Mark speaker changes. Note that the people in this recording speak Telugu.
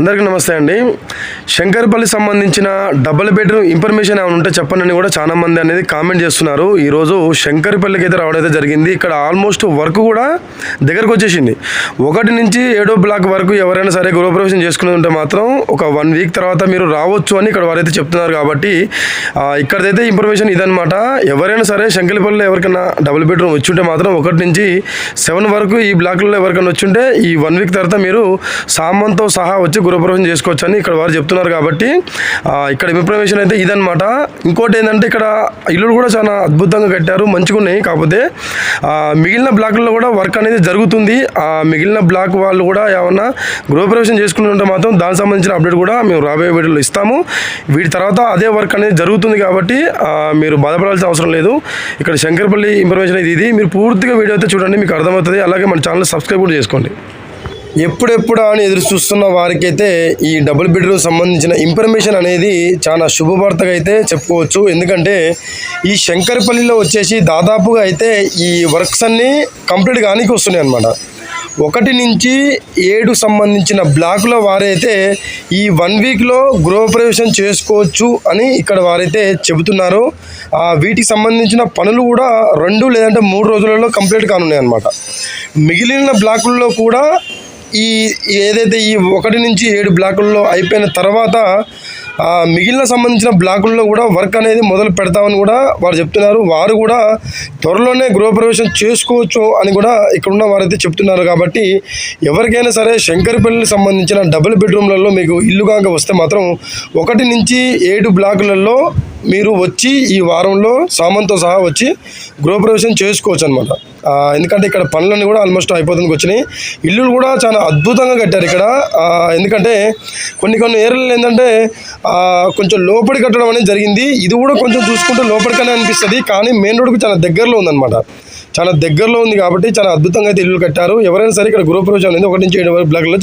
Speaker 1: అందరికీ నమస్తే అండి. శంకర్పల్లి సంబంధించిన డబుల్ బెడ్రూమ్ ఇన్ఫర్మేషన్ ఏమైనా ఉంటే చెప్పండి అని కూడా చాలా మంది అనేది కామెంట్ చేస్తున్నారు. ఈరోజు శంకర్పల్లికి అయితే రావడం అయితే జరిగింది. ఇక్కడ ఆల్మోస్ట్ వర్క్ కూడా దగ్గరకు వచ్చేసింది. ఒకటి నుంచి ఏడో బ్లాక్ వరకు ఎవరైనా సరే గృహప్రవేశం చేసుకుని ఉంటే మాత్రం ఒక వన్ వీక్ తర్వాత మీరు రావచ్చు అని ఇక్కడ వారైతే చెప్తున్నారు కాబట్టి ఇక్కడైతే ఇన్ఫర్మేషన్ ఇదనమాట ఎవరైనా సరే శంకర్పల్లిలో ఎవరికైనా డబుల్ బెడ్రూమ్ వచ్చి ఉంటే మాత్రం ఒకటి నుంచి సెవెన్ వరకు ఈ బ్లాక్లలో ఎవరికైనా వచ్చి ఉంటే ఈ వన్ వీక్ తర్వాత మీరు సామాన్తో సహా వచ్చి గృహప్రవేశం చేసుకోవచ్చు అని ఇక్కడ వారు చెప్తున్నారు కాబట్టి ఇక్కడ ఇన్ఫర్మేషన్ అయితే ఇదనమాట ఇంకోటి ఏంటంటే ఇక్కడ ఇల్లులు కూడా చాలా అద్భుతంగా కట్టారు మంచిగా ఉన్నాయి. కాకపోతే మిగిలిన బ్లాక్లలో కూడా వర్క్ అనేది జరుగుతుంది. ఆ మిగిలిన బ్లాక్ వాళ్ళు కూడా ఏమన్నా గృహప్రవేశం చేసుకుని ఉంటే మాత్రం దానికి సంబంధించిన అప్డేట్ కూడా మేము రాబోయే వీడియోలో ఇస్తాము. వీటి తర్వాత అదే వర్క్ అనేది జరుగుతుంది కాబట్టి మీరు బాధపడాల్సిన అవసరం లేదు. ఇక్కడ శంకర్పల్లి ఇన్ఫర్మేషన్ అయితే ఇది. మీరు పూర్తిగా వీడియో అయితే చూడండి మీకు అర్థమవుతుంది. అలాగే మన ఛానల్ సబ్స్క్రైబ్ కూడా చేసుకోండి. ఎప్పుడెప్పుడు అని ఎదురు చూస్తున్న వారికైతే ఈ డబుల్ బెడ్రూమ్ సంబంధించిన ఇన్ఫర్మేషన్ అనేది చాలా శుభవార్తగా అయితే చెప్పుకోవచ్చు. ఎందుకంటే ఈ శంకరపల్లిలో వచ్చేసి దాదాపుగా అయితే ఈ వర్క్స్ అన్నీ కంప్లీట్ కానికి వస్తున్నాయి అనమాట ఒకటి నుంచి ఏడు సంబంధించిన బ్లాకుల వారైతే ఈ వన్ వీక్లో గృహప్రవేశం చేసుకోవచ్చు అని ఇక్కడ వారైతే చెబుతున్నారు. వీటికి సంబంధించిన పనులు కూడా రెండు లేదంటే మూడు రోజులలో కంప్లీట్ కానున్నాయి అనమాట మిగిలిన బ్లాకుల్లో కూడా ఈ ఏదైతే ఈ ఒకటి నుంచి ఏడు బ్లాకుల్లో అయిపోయిన తర్వాత మిగిలిన సంబంధించిన బ్లాకుల్లో కూడా వర్క్ అనేది మొదలు పెడతామని కూడా వారు చెప్తున్నారు. వారు కూడా త్వరలోనే గృహప్రవేశం చేసుకోవచ్చు అని కూడా ఇక్కడున్న వారైతే చెప్తున్నారు. కాబట్టి ఎవరికైనా సరే శంకరపల్లికి సంబంధించిన డబుల్ బెడ్రూమ్లలో మీకు ఇల్లు కాక వస్తే మాత్రం ఒకటి నుంచి ఏడు బ్లాకులలో మీరు వచ్చి ఈ వారంలో సామాన్తో సహా వచ్చి గృహప్రవేశం చేసుకోవచ్చు అనమాట ఎందుకంటే ఇక్కడ పనులన్నీ కూడా ఆల్మోస్ట్ అయిపోతుంది వచ్చినాయి. ఇల్లులు కూడా చాలా అద్భుతంగా కట్టారు ఇక్కడ. ఎందుకంటే కొన్ని కొన్ని ఏరియాలు ఏంటంటే కొంచెం లోపలి కట్టడం అనేది జరిగింది. ఇది కూడా కొంచెం చూసుకుంటే లోపలికనే అనిపిస్తుంది కానీ మెయిన్ రోడ్కు చాలా దగ్గరలో ఉందన్నమాట. చాలా దగ్గరలో ఉంది కాబట్టి చాలా అద్భుతంగా అయితే ఇల్లు కట్టారు. ఎవరైనా సరే ఇక్కడ గృహప్రవేశం అనేది ఒకటి నుంచి ఏడు వరకు బ్లాక్లో